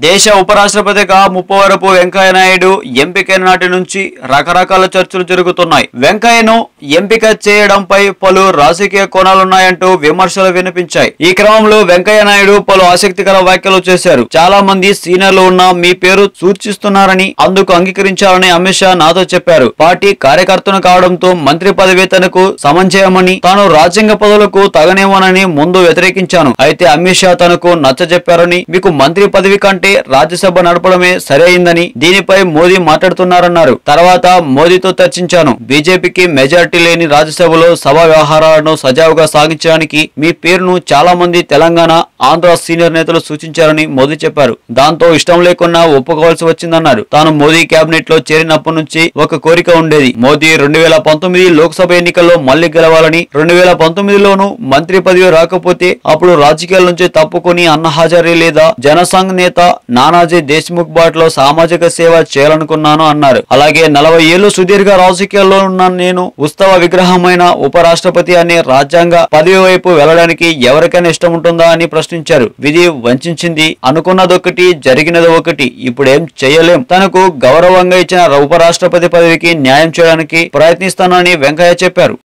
దేశ ఉపరాష్ట్రపతిగా ముప్పవరపు వెంకయ్య నాయుడు ఎంపికైన నాటి నుంచి రకరకాల చర్చలు జరుగుతున్నాయి. వెంకయ్యను ఎంపిక చేయడంపై పలు రాజకీయ కోణాలున్నాయంటూ విమర్శలు వినిపించాయి. ఈ క్రమంలో వెంకయ్య నాయుడు పలు ఆసక్తికర వ్యాఖ్యలు చేశారు. చాలా మంది సీనియర్లు ఉన్న మీ పేరు సూచిస్తున్నారని అందుకు అంగీకరించాలని అమిత్ షా నాతో చెప్పారు. పార్టీ కార్యకర్తను కావడంతో మంత్రి పదవి తనకు సమంజయమని తాను రాజ్యాంగ పదవులకు తగనేమోనని ముందు వ్యతిరేకించాను. అయితే అమిత్ షా తనకు నచ్చజెప్పారని మీకు మంత్రి పదవి కంటే రాజ్యసభ నడపడమే సరైందని దీనిపై మోదీ మాట్లాడుతున్నారన్నారు. తర్వాత మోదీతో చర్చించాను. బీజేపీకి మెజార్టీ లేని రాజ్యసభలో సభా వ్యవహారాలను సజావుగా సాగించడానికి మీ పేరును చాలా మంది తెలంగాణ ఆంధ్ర సీనియర్ నేతలు సూచించారని మోదీ చెప్పారు. దాంతో ఇష్టం లేకున్నా ఒప్పుకోవాల్సి వచ్చిందన్నారు. తాను మోదీ కేబినెట్లో చేరినప్పటి నుంచి ఒక కోరిక ఉండేది. మోదీ రెండు వేల పంతొమ్మిది లోక్సభ ఎన్నికల్లో మళ్ళీ గెలవాలని రెండు వేల పంతొమ్మిదిలోనూ మంత్రి పదవి రాకపోతే అప్పుడు రాజకీయాల నుంచి తప్పుకొని అన్న హాజరీ లేదా జనసంఘ్ నేత నానాజీ దేశ్ముఖ్ బాట్లో సామాజిక సేవ చేయాలనుకున్నాను అన్నారు. అలాగే నలభై ఏళ్ళు సుదీర్ఘ రాజకీయాల్లో ఉన్న నేను ఉత్సవ విగ్రహమైన ఉపరాష్ట్రపతి అనే రాజ్యాంగ పదవి వైపు వెళ్ళడానికి ఎవరికైనా ఇష్టం ఉంటుందా అని ప్రశ్నించారు. విధి వంచింది. అనుకున్నదొకటి జరిగినది ఒకటి ఇప్పుడేం చేయలేం. తనకు గౌరవంగా ఇచ్చిన ఉపరాష్ట్రపతి పదవికి న్యాయం చేయడానికి ప్రయత్నిస్తానని వెంకయ్య చెప్పారు.